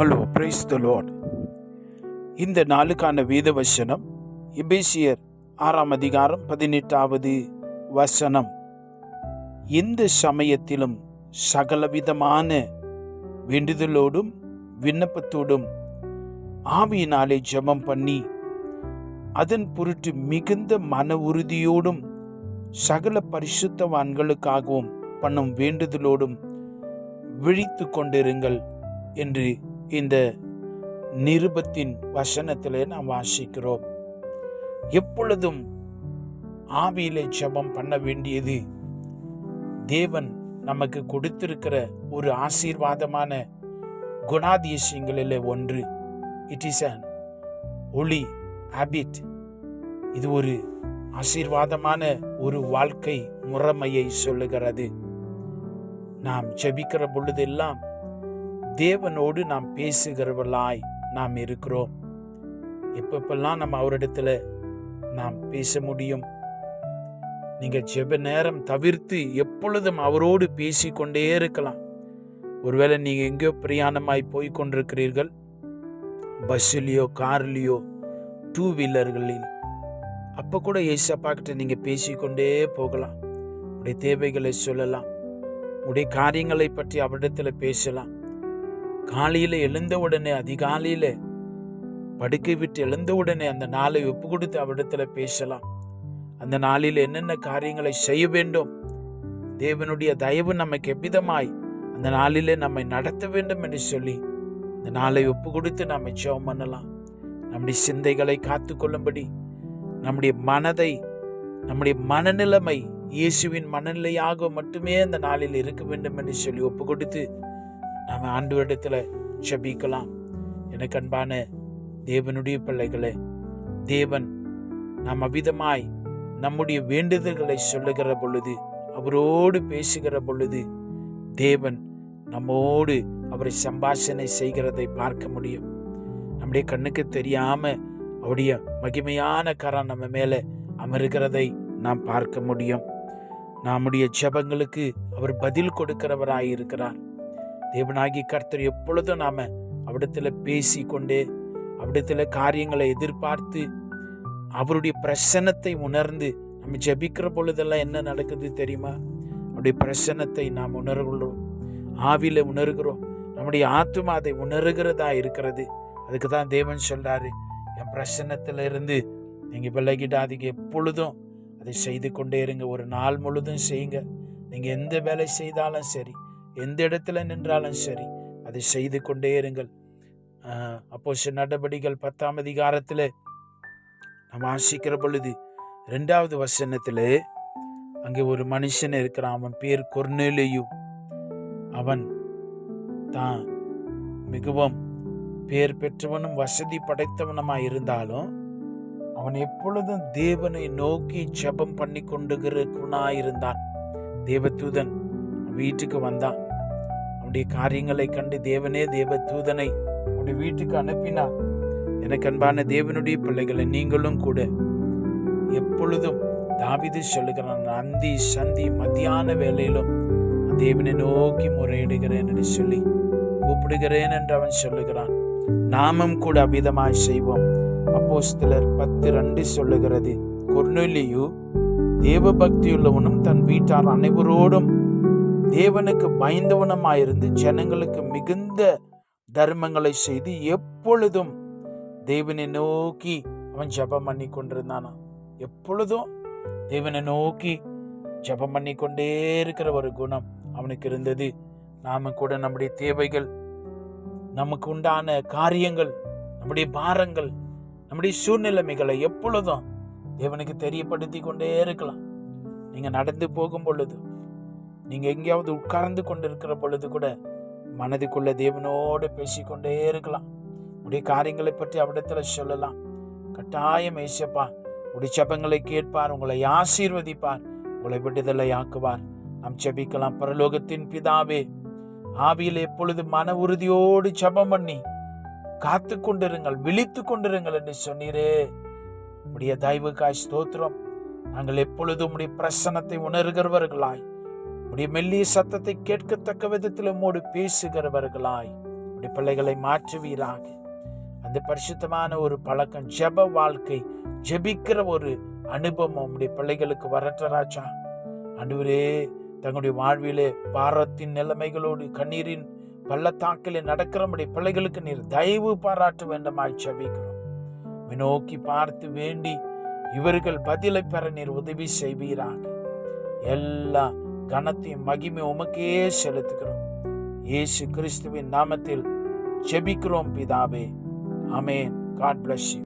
Hello praise the load இந்த நாளுக்கான வேத வசனம் எபேசியர் ஆறாம் அதிகாரம் பதினெட்டாவது வசனம். எந்த சமயத்திலும் சகலவிதமான வேண்டுதலோடும் விண்ணப்பத்தோடும் ஆவியினாலே ஜெபம் பண்ணி அதன் பொருட்டு மிகுந்த மன உறுதியோடும் சகல பரிசுத்தவான்களுக்காகவும் பண்ணும் வேண்டுதலோடும் விழித்து கொண்டிருங்கள் என்று இந்த நிருபத்தின் வசனத்திலே நாம் வாசிக்கிறோம். எப்பொழுதும் ஆவியிலே ஜபம் பண்ண வேண்டியது தேவன் நமக்கு கொடுத்திருக்கிற ஒரு ஆசீர்வாதமான குணாதிசயங்களில் ஒன்று. It is an holy habit இது ஒரு ஆசீர்வாதமான ஒரு வாழ்க்கை முறைமையை சொல்லுகிறது. நாம் ஜெபிக்கிற பொழுதெல்லாம் தேவனோடு நாம் பேசுகிறவர்களாய் நாம் இருக்கிறோம். எப்பப்பெல்லாம் நம்ம அவரிடத்துல நாம் பேச முடியும்? நீங்க ஜெப நேரம் தவிர்த்து எப்பொழுதும் அவரோடு பேசிக்கொண்டே இருக்கலாம். ஒருவேளை நீங்க எங்கேயோ பிரயாணமாய் போய் கொண்டிருக்கிறீர்கள் பஸ்ஸுலேயோ கார்லேயோ டூ வீலர்களில் அப்போ கூட ஏசப்பா கிட்ட நீங்க பேசிக்கொண்டே போகலாம். உடைய தேவைகளை சொல்லலாம். உடைய காரியங்களை பற்றி அவரிடத்துல பேசலாம். காலையில் எழுந்த உடனே அதிகாலையில் படுக்கை விட்டு எழுந்த உடனே அந்த நாளை ஒப்பு கொடுத்து அவரிடத்துல பேசலாம். அந்த நாளில் என்னென்ன காரியங்களை செய்ய வேண்டும்? தேவனுடைய தயவு நமக்கு எவ்விதமாய் அந்த நாளிலே நம்மை நடத்த வேண்டும் என்று சொல்லி அந்த நாளை ஒப்பு கொடுத்து நாம் ஜெபம் பண்ணலாம். நம்முடைய சிந்தைகளை காத்து கொள்ளும்படி நம்முடைய மனதை நம்முடைய மனநிலைமை இயேசுவின் மனநிலையாக மட்டுமே அந்த நாளில் இருக்க வேண்டும் என்று சொல்லி ஒப்பு கொடுத்து நாம் ஆண்டவரிடத்தில் ஜபிக்கலாம். எனக்கு அன்பான தேவனுடைய பிள்ளைகளே தேவன் நாம் அவ்விதமாய் நம்முடைய வேண்டுதல்களை சொல்லுகிற பொழுது அவரோடு பேசுகிற பொழுது தேவன் நம்மோடு அவரை சம்பாஷணை செய்கிறதை பார்க்க முடியும். நம்முடைய கண்ணுக்கு தெரியாம அவருடைய மகிமையான கரம் நம்ம மேலே அமருகிறதை நாம் பார்க்க முடியும். நம்முடைய ஜபங்களுக்கு அவர் பதில் கொடுக்கிறவராய் இருக்கிறார் தேவனாகி கர்த்தர் எப்பொழுதும் நாம் அவிடத்தில் பேசி அவிடத்தில் காரியங்களை எதிர்பார்த்து அவருடைய பிரசன்னத்தை உணர்ந்து நம்ம ஜெபிக்கிற பொழுதெல்லாம் என்ன நடக்குது தெரியுமா? அவருடைய பிரசன்னத்தை நாம் உணர்கிறோம். ஆவியில் உணர்கிறோம். நம்முடைய ஆத்துமா அதை உணர்கிறதா இருக்கிறது. அதுக்கு தான் தேவன் சொல்கிறாரு என் பிரசன்னத்துல இருந்து நீங்கள் விலகிடாதீங்க. எப்பொழுதும் அதை செய்து கொண்டே இருங்க. ஒரு நாள் முழுதும் செய்யுங்க. நீங்கள் எந்த வேலை செய்தாலும் சரி. எந்த இடத்துல நின்றாலும் சரி அதை செய்து கொண்டே இருங்கள். அப்போ நடவடிக்கைகள் பத்தாம் அதிகாரத்தில் நம்ம ஆசிக்கிற பொழுது ரெண்டாவது வசனத்தில் அங்கே ஒரு மனுஷன் இருக்கிறான். அவன் பேர் கொர்னேலியும் அவன் தான் மிகவும் பேர் பெற்றவனும் வசதி படைத்தவனமாக இருந்தாலும் அவன் எப்பொழுதும் தேவனை நோக்கி ஜபம் பண்ணி கொண்டுகிறவனாயிருந்தான் தேவதூதன் வீட்டுக்கு வந்தான். அவனுடைய காரியங்களை கண்டு தேவனே தேவதூதனை அவனுடைய வீட்டுக்கு அனுப்பினார். எனக்கு அன்பான தேவனுடைய பிள்ளைகளை நீங்களும் கூட. எப்பொழுதும் தாவிது சொல்லுகிறான் அந்தி சந்தி மத்தியான வேலையிலும் தேவனை நோக்கி முறையிடுகிறேன் என்று சொல்லி கூப்பிடுகிறேன் என்று அவன் சொல்லுகிறான். நாமும் கூட அபிதமாய் செய்வோம். அப்போஸ்தலர் பத்து ரெண்டு சொல்லுகிறது கொர்னொலியு தேவ பக்தியுள்ளவனும் தன் வீட்டார் அனைவரோடும் தேவனுக்கு பயந்தவனமாயிருந்து ஜனங்களுக்கு மிகுந்த தர்மங்களை செய்து எப்பொழுதும் தேவனை நோக்கி அவன் ஜபம் பண்ணி கொண்டிருந்தானா எப்பொழுதும் தேவனை நோக்கி ஜபம் பண்ணி கொண்டே இருக்கிற ஒரு குணம் அவனுக்கு இருந்தது. நாம கூட நம்முடைய தேவைகள் நமக்கு உண்டான காரியங்கள் நம்முடைய பாரங்கள் நம்முடைய சூழ்நிலைமைகளை எப்பொழுதும் தேவனுக்கு தெரியப்படுத்தி கொண்டே இருக்கலாம். நீங்க நடந்து போகும் பொழுது நீங்கள் எங்கேயாவது உட்கார்ந்து கொண்டிருக்கிற பொழுது கூட மனதுக்குள்ள தேவனோடு பேசிக்கொண்டே இருக்கலாம். உடைய காரியங்களை பற்றி அவ்விடத்தில் சொல்லலாம். கட்டாயம் ஏசப்பா உடைய ஜபங்களை கேட்பார் உங்களை ஆசீர்வதிப்பார் உங்களை விடுதலை ஆக்குவார். நாம் செபிக்கலாம் பரலோகத்தின் பிதாவே ஆவியில் எப்பொழுது மன உறுதியோடு ஜபம் பண்ணி காத்து கொண்டிருங்கள் விழித்து கொண்டிருங்கள் என்று சொன்னீரே. உடைய தயவுக்காய் ஸ்தோத்திரம். நாங்கள் எப்பொழுதும் உடைய பிரசனத்தை உணர்கிறவர்களாய் உடைய மெல்லிய சத்தத்தை கேட்கத்தக்க விதத்தில் உம்மோடு பேசுகிறவர்களாய். உடைய பிள்ளைகளை மாற்றுவீராக. அந்த பரிசுத்தமான ஒரு பழக்கம் ஜெப வாழ்க்கை ஜெபிக்கிற ஒரு அனுபவம் உடைய பிள்ளைகளுக்கு வரட்டராச்சா அன்றுவரே தங்களுடைய வாழ்விலே பாரத்தின் நிலைமைகளோடு கண்ணீரின் பள்ளத்தாக்கிலே நடக்கிற நம்முடைய பிள்ளைகளுக்கு நீர் தயவு பாராட்ட வேண்டுமாய் ஜெபிக்கிறோம். நோக்கி பார்த்து வேண்டி இவர்கள் பதிலை பெற நீர் உதவி செய்வீராக. எல்லா கனத்தையும் மகிமை உமக்கே செலுத்துகிறோம். இயேசு கிறிஸ்துவின் நாமத்தில் ஜெபிக்கிறோம் பிதாவே. அமேன் காட் பிளஸ் யூ